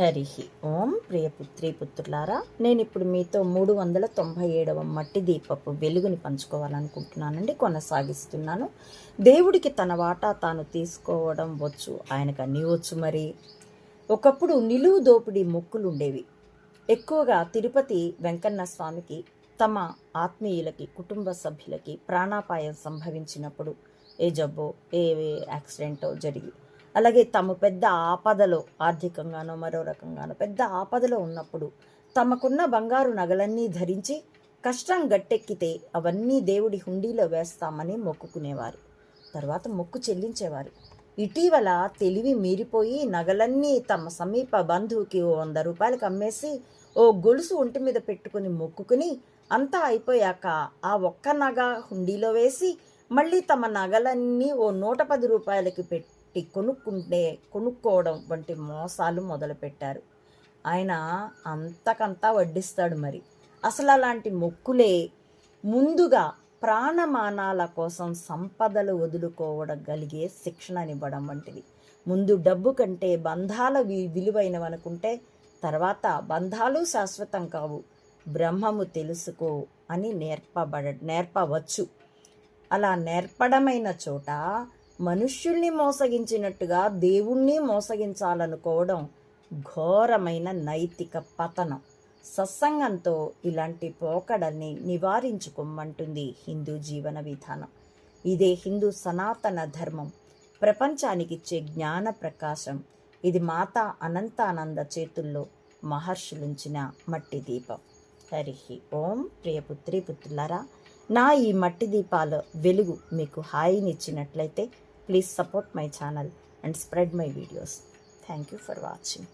హరి ఓం ప్రియపుత్రి పుత్రులారా నేను ఇప్పుడు మీతో మూడు వందల తొంభై ఏడవ మట్టి దీపపు వెలుగుని పంచుకోవాలనుకుంటున్నానండి కొనసాగిస్తున్నాను. దేవుడికి తన వాటా తాను తీసుకోవడం వచ్చు ఆయనకు అన్నీ వచ్చు మరి. ఒకప్పుడు నిలువు దోపిడీ మొక్కులు ఉండేవి ఎక్కువగా తిరుపతి వెంకన్న స్వామికి తమ ఆత్మీయులకి కుటుంబ సభ్యులకి ప్రాణాపాయం సంభవించినప్పుడు ఏ జబ్బో ఏ యాక్సిడెంటో జరిగి అలాగే తమ పెద్ద ఆపదలో ఆర్థికంగానో మరో రకంగానో పెద్ద ఆపదలో ఉన్నప్పుడు తమకున్న బంగారు నగలన్నీ ధరించి కష్టం గట్టెక్కితే అవన్నీ దేవుడి హుండీలో వేస్తామని మొక్కుకునేవారు. తర్వాత మొక్కు చెల్లించేవారు. ఇటీవల తెలివి మీరిపోయి నగలన్నీ తమ సమీప బంధువుకి ఓ వంద రూపాయలకు అమ్మేసి ఓ గొలుసు ఒంటి మీద పెట్టుకుని మొక్కుకుని అంతా అయిపోయాక ఆ ఒక్క నగ హుండీలో వేసి మళ్ళీ తమ నగలన్నీ ఓ నూట పది రూపాయలకి పెట్టి కొనుక్కుంటే కొనుక్కోవడం వంటి మోసాలు మొదలుపెట్టారు. ఆయన అంతకంతా వడ్డిస్తాడు మరి. అసలు అలాంటి మొక్కులే ముందుగా ప్రాణమానాల కోసం సంపదలు వదులుకోవడం కలిగే శిక్షణనివ్వడం వంటివి. ముందు డబ్బు కంటే బంధాల వి విలువైనవనుకుంటే తర్వాత బంధాలు శాశ్వతం కావు బ్రహ్మము తెలుసుకో అని నేర్పబడ నేర్పవచ్చు. అలా నేర్పడమైన చోట మనుష్యుల్ని మోసగించినట్టుగా దేవుణ్ణి మోసగించాలనుకోవడం ఘోరమైన నైతిక పతనం. సత్సంగంతో ఇలాంటి పోకడల్ని నివారించుకోమంటుంది హిందూ జీవన విధానం. ఇదే హిందూ సనాతన ధర్మం. ప్రపంచానికి ఇచ్చే జ్ఞాన ప్రకాశం. ఇది మాతా అనంతానంద చేతుల్లో మహర్షులుంచిన మట్టి దీపం. హరిహి ఓం. ప్రియపుత్రి పుత్రులారా నా ఈ మట్టి దీపాల వెలుగు మీకు హాయినిచ్చినట్లయితే Please support my channel and spread my videos. Thank you for watching.